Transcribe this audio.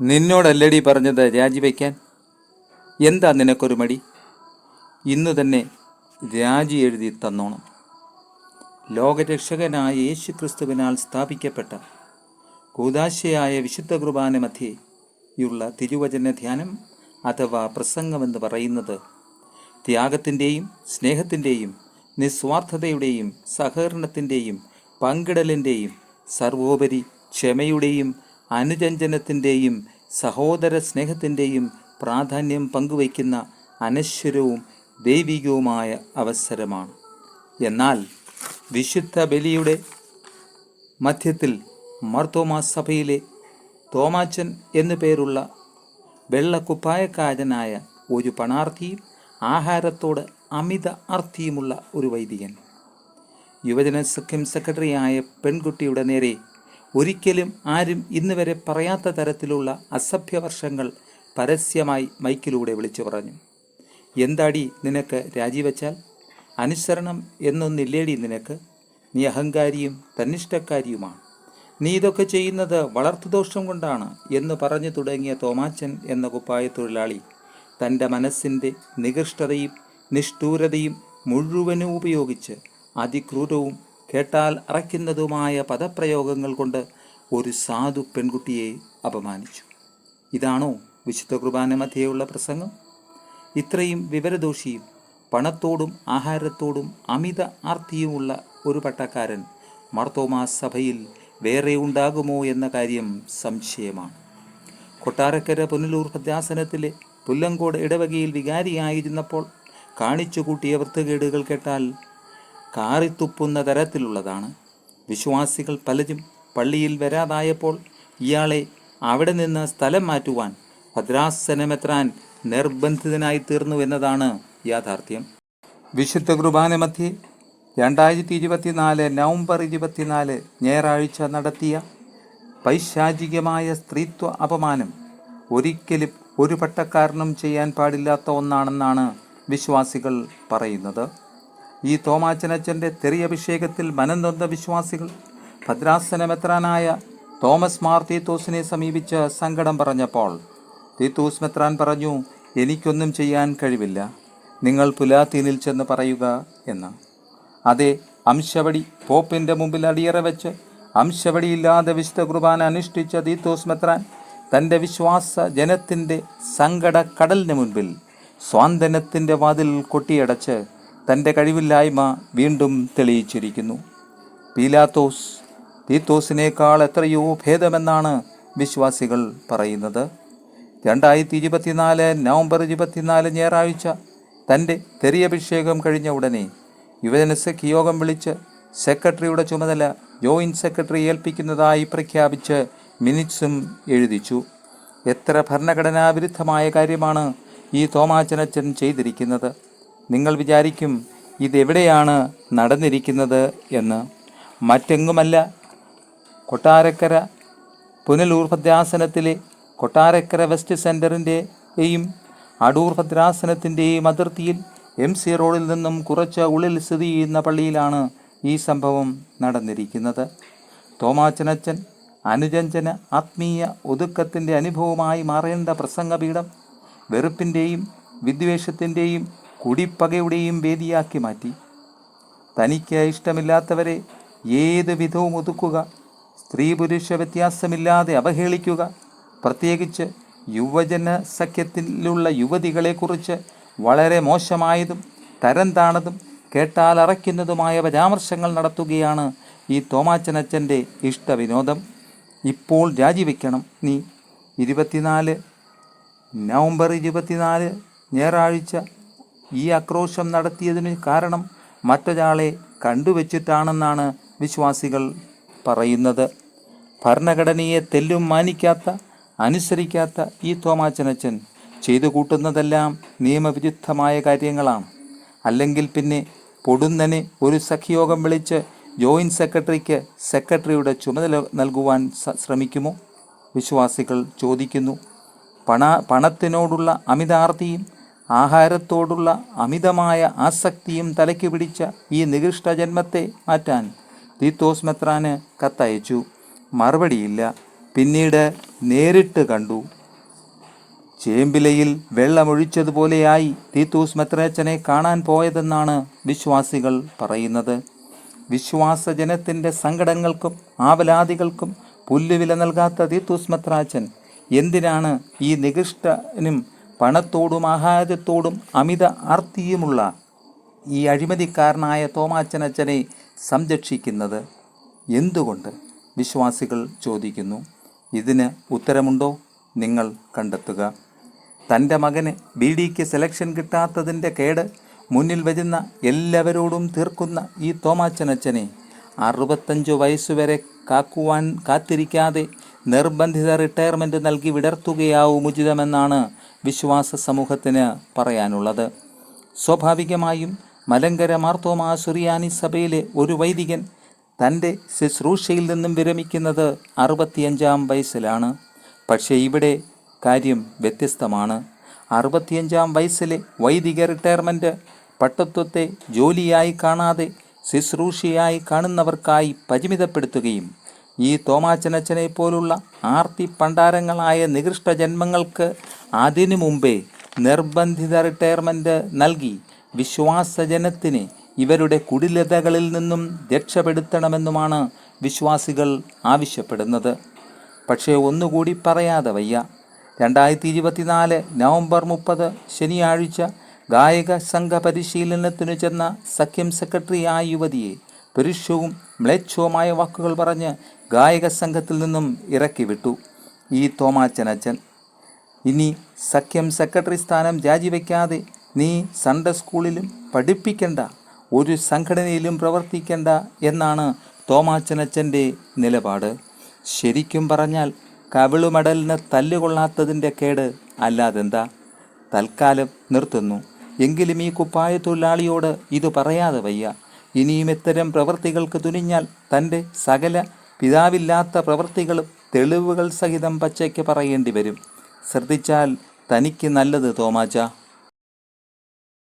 നിന്നോടല്ലടി പറഞ്ഞത് രാജിവെക്കാൻ എന്താ നിനക്കൊരു മടി? ഇന്ന് തന്നെ രാജി എഴുതി തന്നോണം. ലോകരക്ഷകനായ യേശു ക്രിസ്തുവിനാൽ സ്ഥാപിക്കപ്പെട്ട കൂതാശയായ വിശുദ്ധ കുർബാന മധ്യേയുള്ള തിരുവചന ധ്യാനം അഥവാ പ്രസംഗമെന്ന് പറയുന്നത് ത്യാഗത്തിന്റെയും സ്നേഹത്തിന്റെയും നിസ്വാർത്ഥതയുടെയും സഹകരണത്തിന്റെയും പങ്കിടലിന്റെയും സർവോപരി ക്ഷമയുടെയും അനുരഞ്ജനത്തിന്റെയും സഹോദര സ്നേഹത്തിന്റെയും പ്രാധാന്യം പങ്കുവയ്ക്കുന്ന അനശ്വരവും ദൈവികവുമായ അവസരമാണ്. എന്നാൽ വിശുദ്ധ ബലിയുടെ മധ്യത്തിൽ മർത്തോമാ സഭയിലെ തോമാച്ചൻ എന്നു പേരുള്ള വെള്ളക്കുപ്പായക്കാരനായ ഒരു പണാർത്ഥിയും ആഹാരത്തോട് അമിത അർത്ഥിയുമുള്ള ഒരു വൈദികൻ. യുവജന സഖ്യം സെക്രട്ടറിയായ പെൺകുട്ടിയുടെ നേരെ ഒരിക്കലും ആരും ഇന്ന് വരെ പറയാത്ത തരത്തിലുള്ള അസഭ്യവർഷങ്ങൾ പരസ്യമായി മൈക്കിലൂടെ വിളിച്ചു പറഞ്ഞു. എന്താടി നിനക്ക് രാജിവെച്ചാൽ? അനുസരണം എന്നൊന്നില്ലേടി നിനക്ക്? നീ അഹങ്കാരിയും തന്നിഷ്ടക്കാരിയുമാണ്. നീ ഇതൊക്കെ ചെയ്യുന്നത് വളർത്തുദോഷം കൊണ്ടാണ് എന്ന് പറഞ്ഞു തുടങ്ങിയ തോമാച്ചൻ എന്ന കുപ്പായ തൊഴിലാളി തന്റെ മനസ്സിന്റെ നികൃഷ്ടതയും നിഷ്ഠൂരതയും മുഴുവനും ഉപയോഗിച്ച് അതിക്രൂരവും കേട്ടാൽ അറയ്ക്കുന്നതുമായ പദപ്രയോഗങ്ങൾ കൊണ്ട് ഒരു സാധു പെൺകുട്ടിയെ അപമാനിച്ചു. ഇതാണോ വിശുദ്ധ കുർബാന മധ്യയുള്ള പ്രസംഗം? ഇത്രയും വിവരദോഷിയും പണത്തോടും ആഹാരത്തോടും അമിത ആർത്തിയുമുള്ള ഒരു പട്ടക്കാരൻ മർത്തോമാ സഭയിൽ വേറെ ഉണ്ടാകുമോ എന്ന കാര്യം സംശയമാണ്. കൊട്ടാരക്കര പുനലൂർ ഭദ്രാസനത്തിലെ പുല്ലങ്കോട് ഇടവകയിൽ വികാരിയായിരുന്നപ്പോൾ കാണിച്ചു കൂട്ടിയ വൃത്തുകേടുകൾ കേട്ടാൽ കാറിത്തുപ്പുന്ന തരത്തിലുള്ളതാണ്. വിശ്വാസികൾ പലരും പള്ളിയിൽ വരാതായപ്പോൾ ഇയാളെ അവിടെ നിന്ന് സ്ഥലം മാറ്റുവാൻ ഭദ്രാസനമെത്രാൻ നിർബന്ധിതനായി തീർന്നു എന്നതാണ് യാഥാർത്ഥ്യം. വിശുദ്ധ കുർബാന മധ്യേ രണ്ടായിരത്തി ഇരുപത്തിനാല് നവംബർ ഇരുപത്തിനാല് ഞായറാഴ്ച നടത്തിയ പൈശാചികമായ സ്ത്രീത്വ അപമാനം ഒരിക്കലും ഒരു പട്ടക്കാരനും ചെയ്യാൻ പാടില്ലാത്ത ഒന്നാണെന്നാണ് വിശ്വാസികൾ പറയുന്നത്. ഈ തോമാച്ചനച്ചന്റെ തെറിയഭിഷേകത്തിൽ മനംനൊന്ന വിശ്വാസികൾ ഭദ്രാസനമെത്രാനായ തോമസ് മാർ തീത്തൂസിനെ സമീപിച്ച് സങ്കടം പറഞ്ഞപ്പോൾ തീത്തൂസ് മെത്രാൻ പറഞ്ഞു എനിക്കൊന്നും ചെയ്യാൻ കഴിവില്ല. നിങ്ങൾ പുലാത്തീനിൽ ചെന്ന് പറയുക എന്ന്. അതെ അംശവടി പോപ്പിന്റെ മുമ്പിൽ അടിയറ വെച്ച് അംശവടിയില്ലാതെ വിശുദ്ധ കുർബാന അനുഷ്ഠിച്ച തീത്തൂസ് മെത്രാൻ തന്റെ വിശ്വാസ ജനത്തിന്റെ സങ്കട കടലിന് മുൻപിൽ സ്വാന്തനത്തിന്റെ വാതിൽ കൊട്ടിയടച്ച് തന്റെ കഴിവില്ലായ്മ വീണ്ടും തെളിയിച്ചിരിക്കുന്നു. പീലാത്തോസ് പീത്തോസിനേക്കാൾ എത്രയോ ഭേദമെന്നാണ് വിശ്വാസികൾ പറയുന്നത്. രണ്ടായിരത്തി ഇരുപത്തിനാല് നവംബർ ഇരുപത്തിനാല് ഞായറാഴ്ച തന്റെ തെറിയഭിഷേകം കഴിഞ്ഞ ഉടനെ യുവജനസഖ് യോഗം വിളിച്ച് സെക്രട്ടറിയുടെ ചുമതല ജോയിന്റ് സെക്രട്ടറി ഏൽപ്പിക്കുന്നതായി പ്രഖ്യാപിച്ച് മിനിറ്റ്സും എഴുതിച്ചു. എത്ര ഭരണഘടനാ വിരുദ്ധമായ കാര്യമാണ് ഈ തോമാച്ചനച്ചൻ ചെയ്തിരിക്കുന്നത്. നിങ്ങൾ വിചാരിക്കും ഇതെവിടെയാണ് നടന്നിരിക്കുന്നത് എന്ന്. മറ്റെങ്ങുമല്ല. കൊട്ടാരക്കര പുനലൂർ ഭദ്രാസനത്തിലെ കൊട്ടാരക്കര വെസ്റ്റ് സെന്ററിന്റെയും അടൂർ ഭദ്രാസനത്തിന്റെയും അതിർത്തിയിൽ എം സി റോഡിൽ നിന്നും കുറച്ച് ഉള്ളിൽ സ്ഥിതി ചെയ്യുന്ന പള്ളിയിലാണ് ഈ സംഭവം നടന്നിരിക്കുന്നത്. തോമാച്ചനച്ചൻ അനുജഞ്ചന ആത്മീയ ഒതുക്കത്തിന്റെ അനുഭവമായി മാറേണ്ട പ്രസംഗപീഠം വെറുപ്പിന്റെയും വിദ്വേഷത്തിന്റെയും കുടിപ്പകയുടെയും വേദിയാക്കി മാറ്റി. തനിക്ക് ഇഷ്ടമില്ലാത്തവരെ ഏത് വിധവും ഒതുക്കുക സ്ത്രീ പുരുഷ വ്യത്യാസമില്ലാതെ അവഹേളിക്കുക പ്രത്യേകിച്ച് യുവജന സഖ്യത്തിലുള്ള യുവതികളെക്കുറിച്ച് വളരെ മോശമായതും തരം താണതും കേട്ടാൽ അറയ്ക്കുന്നതുമായ പരാമർശങ്ങൾ നടത്തുകയാണ് ഈ തോമാച്ചനച്ചന്റെ ഇഷ്ടവിനോദം. ഇപ്പോൾ രാജിവെക്കണം നീ. ഇരുപത്തിനാല് നവംബർ ഇരുപത്തിനാല് ഞായറാഴ്ച ഈ ആക്രോശം നടത്തിയതിന് കാരണം മറ്റൊരാളെ കണ്ടുവച്ചിട്ടാണെന്നാണ് വിശ്വാസികൾ പറയുന്നത്. ഭരണഘടനയെ തെല്ലും മാനിക്കാത്ത അനുസരിക്കാത്ത ഈ തോമാച്ചനച്ചൻ ചെയ്തു കൂട്ടുന്നതെല്ലാം നിയമവിരുദ്ധമായ കാര്യങ്ങളാണ്. അല്ലെങ്കിൽ പിന്നെ പൊടുന്നനെ ഒരു സഖിയോഗം വിളിച്ച് ജോയിന്റ് സെക്രട്ടറിക്ക് സെക്രട്ടറിയുടെ ചുമതല നൽകുവാൻ ശ്രമിക്കുമോ? വിശ്വാസികൾ ചോദിക്കുന്നു. പണ പണത്തിനോടുള്ള അമിതാർത്തിയും ആഹാരത്തോടുള്ള അമിതമായ ആസക്തിയും തലയ്ക്ക് പിടിച്ച ഈ നികൃഷ്ട ജന്മത്തെ മാറ്റാൻ തീത്തോസ് മെത്രാന് കത്തയച്ചു. മറുപടിയില്ല. പിന്നീട് നേരിട്ട് കണ്ടു. ചേമ്പിലയിൽ വെള്ളമൊഴിച്ചതുപോലെയായി തീത്തൂസ് മെത്രേച്ചനെ കാണാൻ പോയതെന്നാണ് വിശ്വാസികൾ പറയുന്നത്. വിശ്വാസജനത്തിന്റെ സങ്കടങ്ങൾക്കും ആവലാദികൾക്കും പുല്ലുവില നൽകാത്ത തീത്തൂസ് മെത്രാച്ചൻ എന്തിനാണ് ഈ നികൃഷ്ടനും പണത്തോടും ആഹാരത്തോടും അമിത ആർത്തിയുമുള്ള ഈ അഴിമതിക്കാരനായ തോമാച്ചനച്ചനെ സംരക്ഷിക്കുന്നത് എന്തുകൊണ്ട്? വിശ്വാസികൾ ചോദിക്കുന്നു. ഇതിന് ഉത്തരമുണ്ടോ? നിങ്ങൾ കണ്ടെത്തുക. തന്റെ മകന് ബി ഡിക്ക് സെലക്ഷൻ കിട്ടാത്തതിന്റെ കേട് മുന്നിൽ വരുന്ന എല്ലാവരോടും തീർക്കുന്ന ഈ തോമാച്ചനച്ചനെ അറുപത്തഞ്ച് വയസ്സുവരെ കാക്കുവാൻ കാത്തിരിക്കാതെ നിർബന്ധിത റിട്ടയർമെന്റ് നൽകി വിടർത്തുകയാവും ഉചിതമെന്നാണ് വിശ്വാസ സമൂഹത്തിന് പറയാനുള്ളത്. സ്വാഭാവികമായും മലങ്കര മാർത്തോമാ സുറിയാനി സഭയിലെ ഒരു വൈദികൻ തന്റെ ശുശ്രൂഷയിൽ നിന്നും വിരമിക്കുന്നത് അറുപത്തിയഞ്ചാം വയസ്സിലാണ്. പക്ഷേ ഇവിടെ കാര്യം വ്യത്യസ്തമാണ്. അറുപത്തിയഞ്ചാം വയസ്സിലെ വൈദിക റിട്ടയർമെന്റ് പട്ടത്വത്തെ ജോലിയായി കാണാതെ ശുശ്രൂഷയായി കാണുന്നവർക്കായി പരിമിതപ്പെടുത്തുകയും ഈ തോമാച്ചനച്ചനെ പോലുള്ള ആർത്തി പണ്ടാരങ്ങളായ നികൃഷ്ട ജന്മങ്ങൾക്ക് അതിനു മുമ്പേ നിർബന്ധിത റിട്ടയർമെന്റ് നൽകി. വിശ്വാസജനത്തിന് ഇവരുടെ കുടിലതകളിൽ നിന്നും രക്ഷപ്പെടുത്തണമെന്നുമാണ് വിശ്വാസികൾ ആവശ്യപ്പെടുന്നത്. പക്ഷേ ഒന്നുകൂടി പറയാതെ വയ്യ. രണ്ടായിരത്തി ഇരുപത്തിനാല് നവംബർ മുപ്പത് ശനിയാഴ്ച ഗായക സംഘ പരിശീലനത്തിനു ചെന്ന സഖ്യം സെക്രട്ടറിയായ യുവതിയെ പുരുഷവും മ്ലേച്ഛവുമായ വാക്കുകൾ പറഞ്ഞ് ഗായക സംഘത്തിൽ നിന്നും ഇറക്കിവിട്ടു. ഈ തോമാച്ചനച്ചൻ ഇനി സഖ്യം സെക്രട്ടറി സ്ഥാനം രാജിവെക്കാതെ നീ സൺഡേ സ്കൂളിലും പഠിപ്പിക്കണ്ട ഒരു സംഘടനയിലും പ്രവർത്തിക്കണ്ട എന്നാണ് തോമാച്ചനച്ചന്റെ നിലപാട്. ശരിക്കും പറഞ്ഞാൽ കവിളുമടലിന് തല്ലുകൊള്ളാത്തതിന്റെ കേട് അല്ലാതെന്താ? തൽക്കാലം നിർത്തുന്നു. എങ്കിലും ഈ കുപ്പായ തൊഴിലാളിയോട് ഇത് പറയാതെ വയ്യ. ഇനിയും ഇത്തരം പ്രവൃത്തികൾക്ക് തുനിഞ്ഞാൽ തന്റെ സകല പിതാവില്ലാത്ത പ്രവൃത്തികളും തെളിവുകൾ സഹിതം പച്ചയ്ക്ക് പറയേണ്ടി വരും. ശ്രദ്ധിച്ചാൽ തനിക്ക് നല്ലത് തോമാച്ച.